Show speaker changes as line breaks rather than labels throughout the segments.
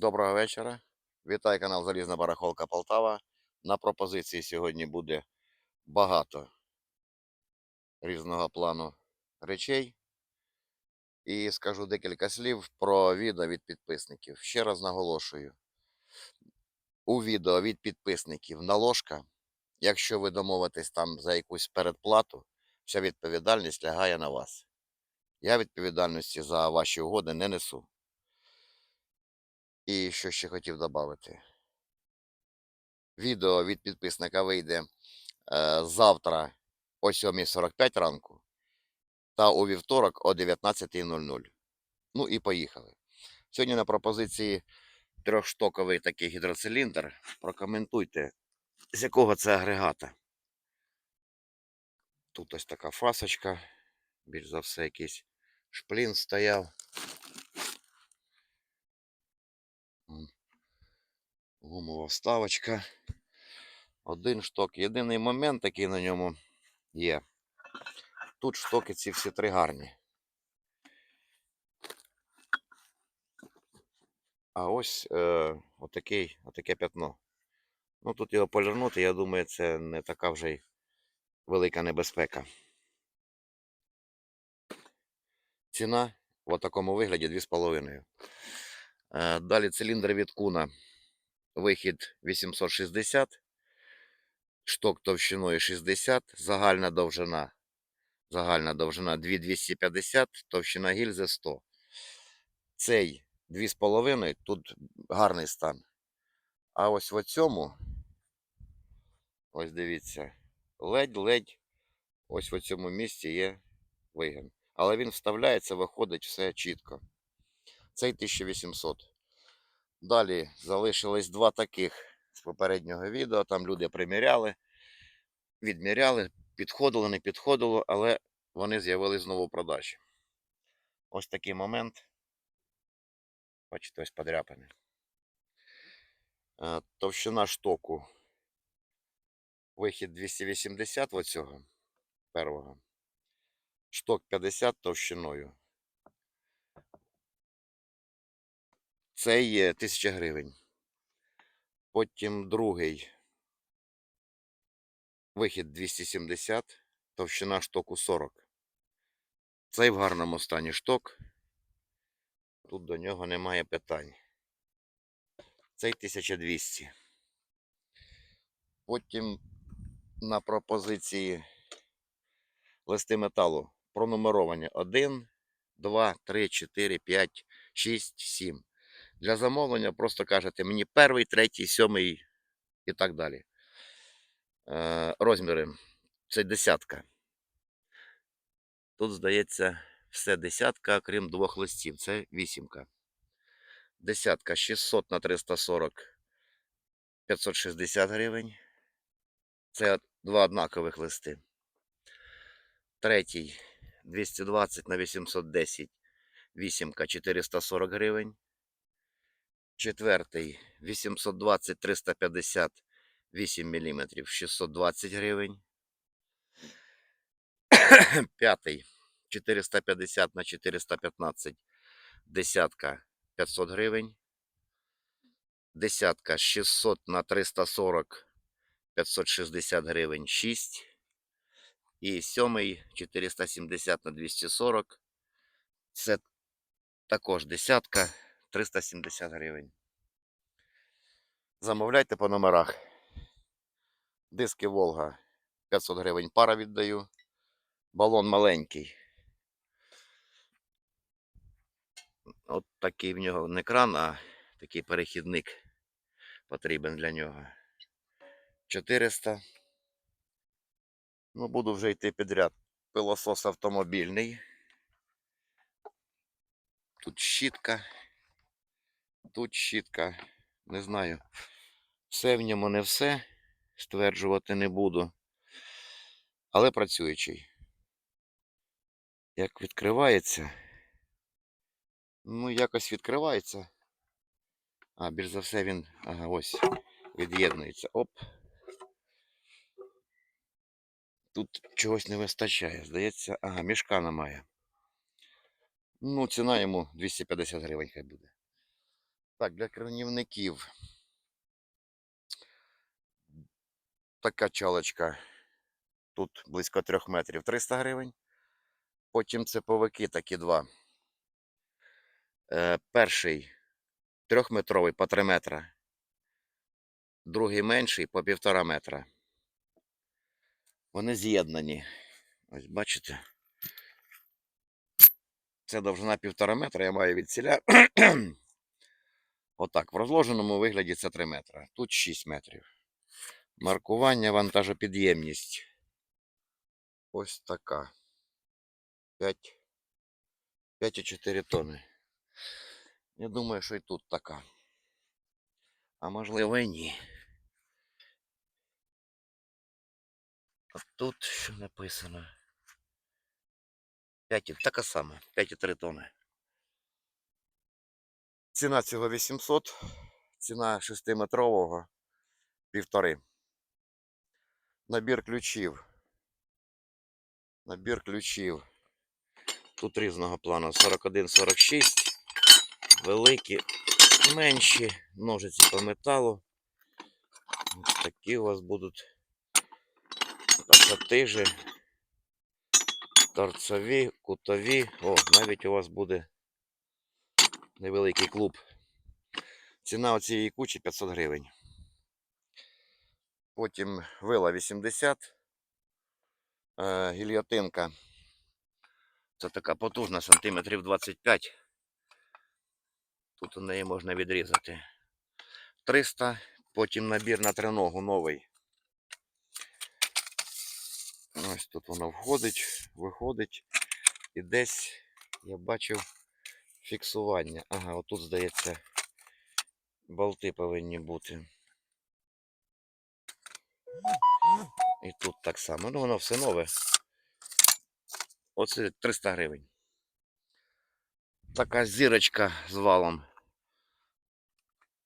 Доброго вечора. Вітаю канал Залізна Барахолка Полтава. На пропозиції сьогодні буде багато різного плану речей. І скажу декілька слів про відео від підписників. Ще раз наголошую. У відео від підписників наложка. Якщо ви домовитесь там за якусь передплату, вся відповідальність лягає на вас. Я відповідальності за ваші угоди не несу. І що ще хотів додати. Відео від підписника вийде е, завтра о 7.45 ранку та у вівторок о 19.00. Ну і поїхали. Сьогодні на пропозиції трьохштоковий такий гідроциліндр. Прокоментуйте, з якого це агрегата. Тут ось така фасочка. Більш за все, якийсь шплін стояв. Гумова вставочка. Один шток. Єдиний момент такий на ньому є. Тут штоки ці всі три гарні. А ось е, отакий, отаке п'ятно. Ну тут його полірнути, я думаю, це не така вже й велика небезпека. Ціна в такому вигляді 2,5. Е, Далі циліндр від куна. Вихід 860. Шток товщиною 60, загальна довжина. Загальна довжина 2250, товщина гільзи 100. Цей 2,5, тут гарний стан. А ось в цьому, ось дивіться, ледь-ледь, ось в цьому місці є вигин. Але він вставляється, виходить все чітко. Цей 1800. Далі залишилось два таких з попереднього відео. Там люди приміряли, відміряли, підходило, не підходило, але вони з'явились знову в продажі. Ось такий момент. Бачите, ось подряпини. Е, Товщина штоку. Вихід 280 оцього первого. Шток 50 товщиною. Це є 1000 гривень. Потім другий. Вихід 270, товщина штоку 40. Цей в гарному стані шток. Тут до нього немає питань. Цей 1200. Потім на пропозиції листи металу пронумеровані 1, 2, 3, 4, 5, 6, 7. Для замовлення просто кажете мені перший, третій, сьомий і так далі. Е, розміри. Це десятка. Тут, здається, все десятка, крім двох листів. Це вісімка. Десятка 600 на 340 560 гривень. Це два однакових листи. Третій 220 на 810 вісімка 440 гривень. Четвертий 820 350 8 мм 620 гривень. П'ятий 450 на 415 десятка 500 гривень. Десятка 600 на 340 560 гривень 6. І сьомий 470 на 240. Це також десятка 370 гривень. Замовляйте по номерах. Диски Волга 500 гривень пара віддаю. Балон маленький. От такий в нього не кран, а такий перехідник потрібен для нього. 400. Ну, буду вже йти підряд. Пилосос автомобільний. Тут щітка. Тут щітка. Не знаю. Все в ньому не все. Стверджувати не буду. Але працюючий. Як відкривається. Ну, якось відкривається. А, більш за все він. Ага, ось. Від'єднується. Оп. Тут чогось не вистачає. Здається, ага, мішка немає. Ну, ціна йому 250 гривень хай буде. Так, для кранівників. Така чалочка. Тут близько 3 метрів 300 гривень. Потім цеповики такі два. Е, перший трьохметровий по 3 метра. Другий менший по півтора метра. Вони з'єднані. Ось бачите. Це довжина півтора метра, я маю від ціля. Отак, в розложеному вигляді це 3 метри. Тут 6 метрів. Маркування вантажопідємність. Ось така. 5,4 тони. Я думаю, що і тут така. А можливо і ні. А тут що написано? 5, така сама, 5,3 тони. Ціна цього 800, ціна 6-метрового півтори. Набір ключів. Набір ключів. Тут різного плану 41-46. Великі, менші, ножиці по металу. Ось такі у вас будуть пасатижі, торцові, кутові. О, навіть у вас буде невеликий клуб. Ціна оцієї кучі 500 гривень. Потім вила 80. Е, гільйотинка. Це така потужна, сантиметрів 25. Тут у неї можна відрізати. 300. Потім набір на триногу новий. Ось тут воно входить, виходить. І десь я бачив фіксування. Ага, отут, здається, болти повинні бути. І тут так само. Ну, воно все нове. Оце 300 гривень. Така зірочка з валом.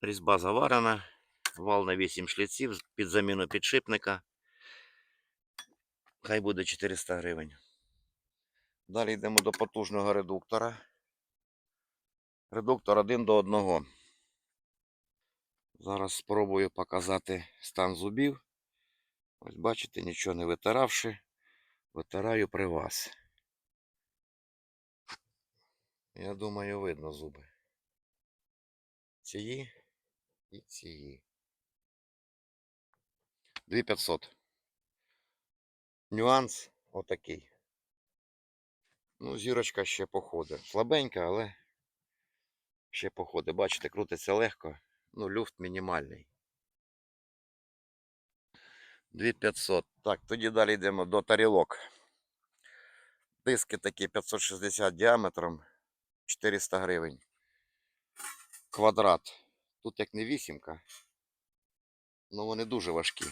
Різьба заварена. Вал на 8 шліців під заміну підшипника. Хай буде 400 гривень. Далі йдемо до потужного редуктора. Редуктор один до одного. Зараз спробую показати стан зубів. Ось бачите, нічого не витиравши, витираю при вас. Я думаю, видно зуби. Цієї і цієї. 2500. Нюанс отакий. Ну, зірочка ще походить. Слабенька, але ще походить. Бачите, крутиться легко. Ну, люфт мінімальний. 2500. Так, тоді далі йдемо до тарілок. Диски такі 560 діаметром, 400 гривень. Квадрат. Тут як не вісімка. Ну вони дуже важкі.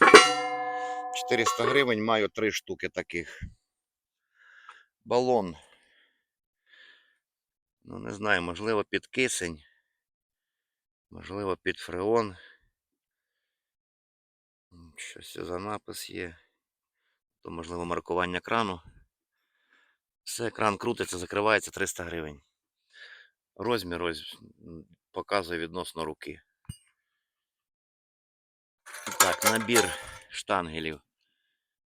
400 гривень маю три штуки таких. Балон. Ну, не знаю, можливо, під кисень, можливо, під фреон. Щось за напис є. То, можливо, маркування крану. Все, кран крутиться, закривається 300 гривень. Розмір ось показує відносно руки. Так, набір штангелів.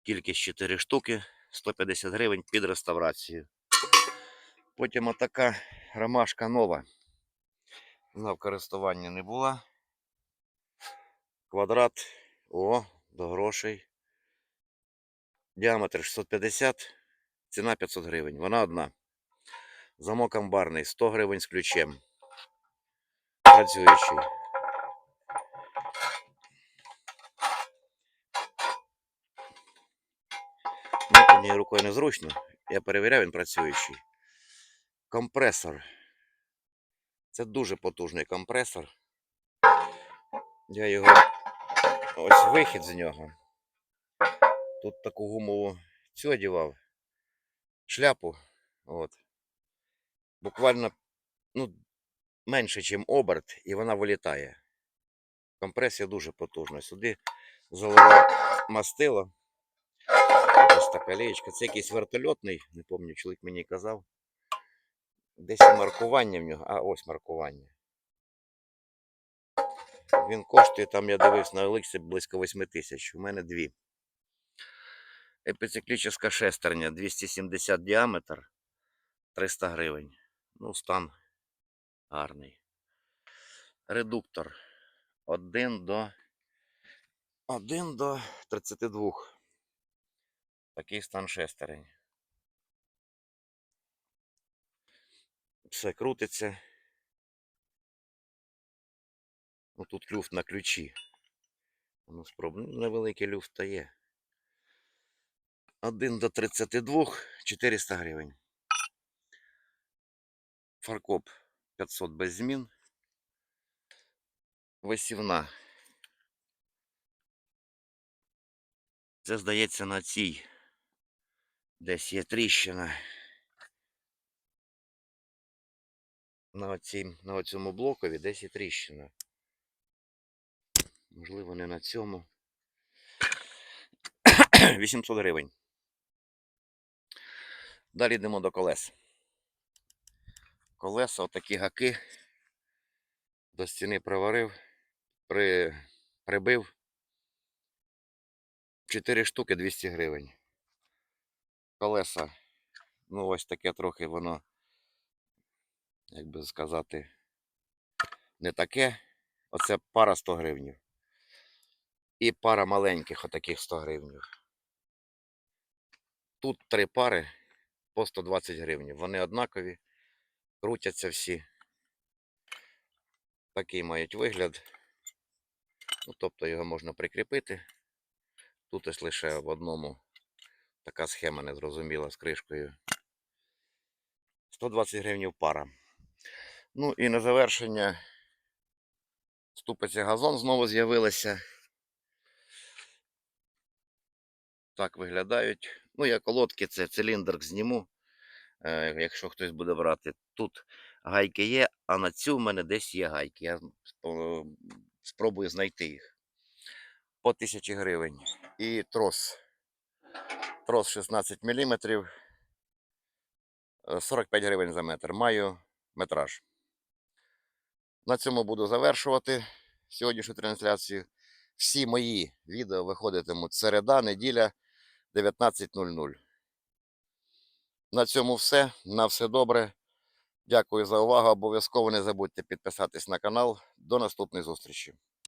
Кількість 4 штуки, 150 гривень під реставрацію. Потім отака ромашка нова. Вона в користуванні не була. Квадрат, о, до грошей. Діаметр 650, ціна 500 гривень. Вона одна. Замок амбарний, 100 гривень з ключем. Працюючий. Ну, однією рукою незручно. Я перевіряв, він працюючий. Компресор. Це дуже потужний компресор. Я його. Ось вихід з нього. Тут таку гумову цю одівав. Шляпу. От. Буквально ну, менше, ніж оберт, і вона вилітає. Компресія дуже потужна. Сюди заливав мастило. Ось така леєчка. Це якийсь вертольотний, не пам'ятаю, чоловік мені казав. Десь маркування в нього. А ось маркування. Він коштує, там я дивився на Еликсі близько 8 тисяч. У мене дві. Епіциклічна шестерня 270 діаметр, 300 гривень. Ну, стан гарний. Редуктор 1 до 1 до 32. Такий стан шестерень. Все крутиться. Ну, тут люфт на ключі. Ну, спробуй. Ну, невеликий люфт та є. 1 до 32 400 гривень. Фаркоп 500 без змін. Висівна. Це здається на цій. Десь є тріщина. На, оцім, на оцьому блокові десь є тріщина. Можливо, не на цьому. 800 гривень. Далі йдемо до колес. Колеса, отакі гаки. До стіни приварив, при, прибив. 4 штуки 200 гривень. Колеса, ну ось таке трохи воно, як би сказати, не таке. Оце пара 100 гривень. І пара маленьких отаких 100 гривень. Тут три пари по 120 гривень. Вони однакові, крутяться всі. Такий мають вигляд. Ну, тобто його можна прикріпити. Тут ось лише в одному така схема незрозуміла з кришкою. 120 гривень пара. Ну і на завершення ступиця газон знову з'явилася. Так виглядають. Ну, я колодки, це циліндр зніму. Е, якщо хтось буде брати, тут гайки є, а на цю в мене десь є гайки. Я спробую знайти їх. По 1000 гривень. І трос. Трос 16 мм. 45 гривень за метр. Маю метраж. На цьому буду завершувати сьогоднішню трансляцію. Всі мої відео виходитимуть середа, неділя 19.00. На цьому все. На все добре. Дякую за увагу. Обов'язково не забудьте підписатись на канал. До наступної зустрічі.